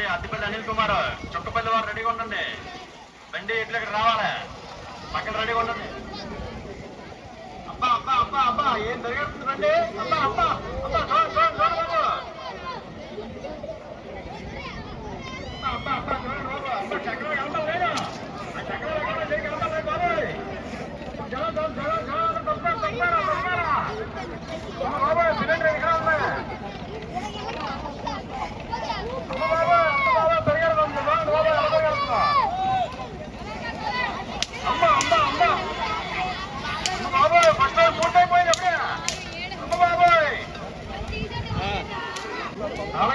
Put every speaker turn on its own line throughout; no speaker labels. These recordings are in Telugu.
ఉండండి. అద్దిపల్లి అనిల్ కుమార్ చుక్కపల్లి వారు రెడీగా ఉండండి. బండి ఇట్లా ఇక్కడ రావాలి. పక్కన రెడీగా ఉండండి. అబ్బా అబ్బా అబ్బా అబ్బా ఏం జరిగేస్తుందండి అబ్బా అబ్బా అబ్బా చూడండి చూడండి చూడండి బాబు. అబ్బా అబ్బా చూడండి బాబు. అబ్బా చక్రం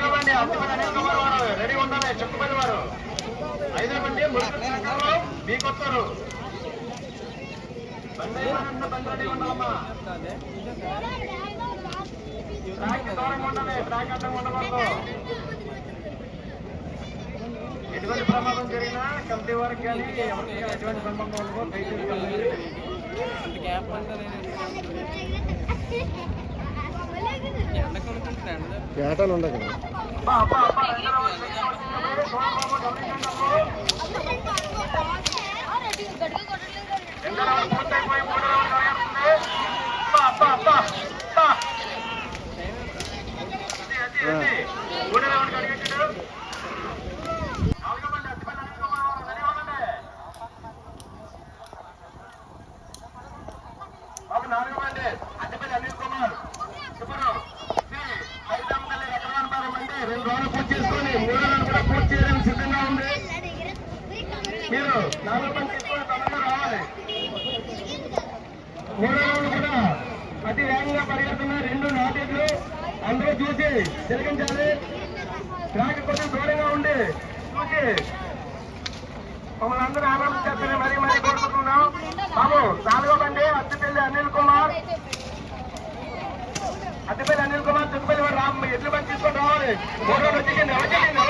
వారు రెడీ ఉండాలి చుట్టుపల్లి వారు ఐదో మురుగు మీకు వస్తారు ఎటువంటి ప్రమాదం జరిగినా కమిటీ వారికి కానీ ఎటువంటి సంబంధం ఉండదు. దయచేసి.
ఏటాలు ఉండదు
అబ్బా, అబ్బా, అది, అత్తిపల్లి అనిల్ కుమార్ వారు రెడీ ఉండండి. బాబు నాలుగో బండి అత్తిపల్లి అనిల్ కుమార్ సుబ్బారావు శ్రీ హరిదామపల్లి రకరకాల బండి రెండు రోజులు పూర్తి చేసుకొని మూడో రోజు కూడా పూర్తి చేయడానికి సిద్ధంగా ఉంది మీరు నాలుగో బండి తీసుకొని తొందరగా రావాలి. మూడో కూడా అతి వేగంగా పరిగెడుతున్న రెండు నాటేట్లు అందరూ చూసి తిరిగించాలి ట్రాక్ కొంచెం దూరంగా ఉండి చూసి మమ్మల్ని అందరూ ఆనందించేస్తారని మరీ మరీ కోరుకుంటున్నాం. బాబు నాలుగో బండి అత్తిపల్లి అనిల్ కుమార్. అత్తిపల్లి అనిల్ కుమార్ తిరుపతి వాడు రామ్ ఎడ్ల బండి తీసుకొని రావాలి. మూడో వచ్చి వచ్చేయండి